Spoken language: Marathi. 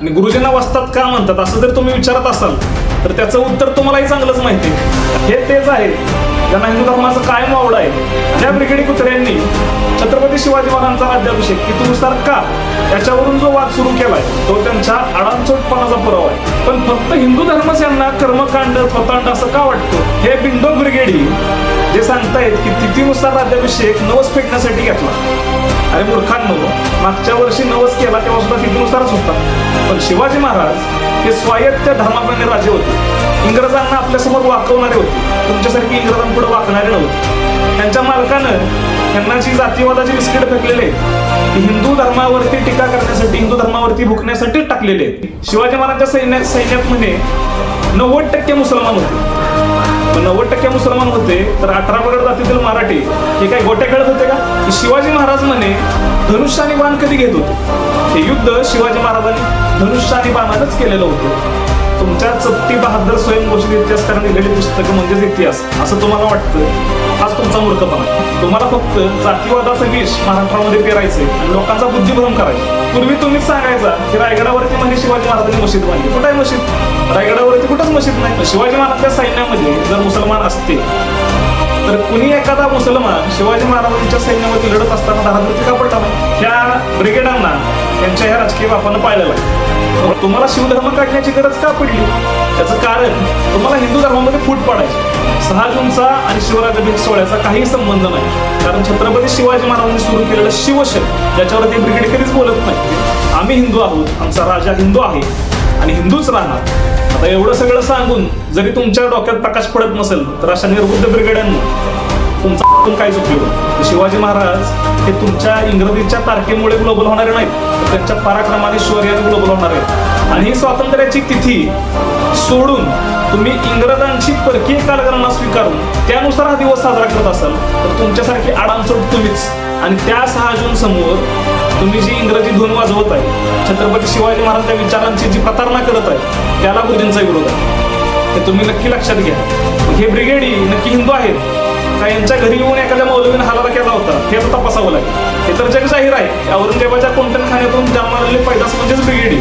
आणि गुरुजींना वस्तात का म्हणतात? असं जर तुम्ही विचारत असाल तर त्याचं उत्तर तुम्हालाही चांगलंच माहिती आहे. हे तेच आहे. ज्यांना हिंदू धर्माचं कायम आवड आहे त्या ब्रिगेडी कुत्र्यांनी छत्रपती शिवाजी महाराजांचा राज्याभिषेक कितीनुसार का याच्यावरून जो वाद सुरू केलाय तो त्यांच्या अडाणचोटपणाचा पुरावा आहे. पण फक्त हिंदू धर्मच यांना कर्मकांड स्वतांड असं का वाटतं? हे बिंडो ब्रिगेडी जे सांगतायत की तिथीनुसार राज्याभिषेक नवस फेडण्यासाठी घेतला. अरे मूर्खांनो मागच्या वर्षी नवस केला तेव्हा सुद्धा तिथीनुसारच होता. पण शिवाजी महाराज हे स्वायत्त धर्माप्रमाणे राजे होते. इंग्रजांना आपल्यासमोर वाकवणारे होते. तुमच्यासारखी इंग्रजांपुढे वाकणारे नव्हते. त्यांच्या मालकानं त्यांना जी जातीवादाची बिस्किट फेकलेले हिंदू धर्मावरती टीका करण्यासाठी हिंदू धर्मावरती भुकण्यासाठी टाकलेले शिवाजी महाराजांच्या सैन्यात सैन्यात म्हणे नव्वद टक्के मुसलमान होते. नव्वद टक्के मुसलमान होते तर अठरा पगड जातीतील मराठी हे काय गोट्या खेळत होते का? शिवाजी महाराज म्हणे धनुष्य आणि बाण कधी घेत होते? हे युद्ध शिवाजी महाराजांनी धनुष्य आणि बाणानच केलेलं होतं. तुमच्या चपटी बहादर स्वयंघोषित इतिहासकारांनी लिहिलेली पुस्तकं म्हणजेच इतिहास असं तुम्हाला वाटतं? तुमचा मूर्खपणा तुम्हाला फक्त जातीवादाचं विष महाराष्ट्रामध्ये पेरायचे आणि लोकांचा बुद्धिभ्रम करायचा पूर्वी तुम्हीच सांगायचा की रायगडावरती म्हणजे शिवाजी महाराजांनी मशीद बांधली. कुठे आहे मशीद? रायगडावरती कुठंच मशीद नाही. शिवाजी महाराजांच्या सैन्यामध्ये जर मुसलमान असते तर कुणी एखादा मुसलमान शिवाजी महाराजांच्या सैन्यामध्ये लढत असताना दारावरती का पडला ह्या त्या ब्रिगेडांना त्यांच्या ह्या राजकीय बापानं पाळलेला आहे. मग तुम्हाला शिवधर्म काढण्याची गरज का पडली? त्याचं कारण तुम्हाला हिंदू धर्मामध्ये फूट पाडायची. सहा जूनचा आणि शिवराजाभिषेक सोहळ्याचा काही संबंध नाही. कारण छत्रपती शिवाजी महाराजांनी सुरू केलेलं शिवशक ज्याच्यावरती ब्रिगेड कधीच बोलत नाही. आम्ही हिंदू आहोत आमचा राजा हिंदू आहे आणि हिंदूच राहणार. आता एवढं सगळं सांगून जरी तुमच्या डोक्यात प्रकाश पडत नसेल तर अशा निर्बुद्ध ब्रिगेडांना तुमचा हातून काय चुकलं शिवाजी महाराज हे तुमच्या इंग्रजीच्या तारखेमुळे ग्लोबल होणारे नाहीत त्यांच्या पराक्रमाने शौर्याने ग्लोबल होणार आहेत. आणि ही स्वातंत्र्याची तिथी सोडून तुम्ही इंग्रजांची परकीय कालगणना स्वीकारून त्यानुसार हा दिवस साजरा करत असाल तर तुमच्यासारखी आडांचोट तुम्हीच. आणि त्या सहा जून समोर तुम्ही जी इंग्रजी धून वाजवत आहे छत्रपती शिवाजी महाराजांच्या विचारांची जी प्रतारणा करत आहे त्याला गुरुजींचा विरोध आहे. हे तुम्ही नक्की लक्षात घ्या. हे ब्रिगेडी नक्की हिंदू आहेत. का यांच्या घरी येऊन एखाद्या मौलवीने हालाला केला होता? हे तर तपासावं लागेल. हे तर जग जाहीर आहे. औरंगजेबाच्या कोणत्या खाण्यातून जन्मालेले पैदास म्हणजेच ब्रिगेडी.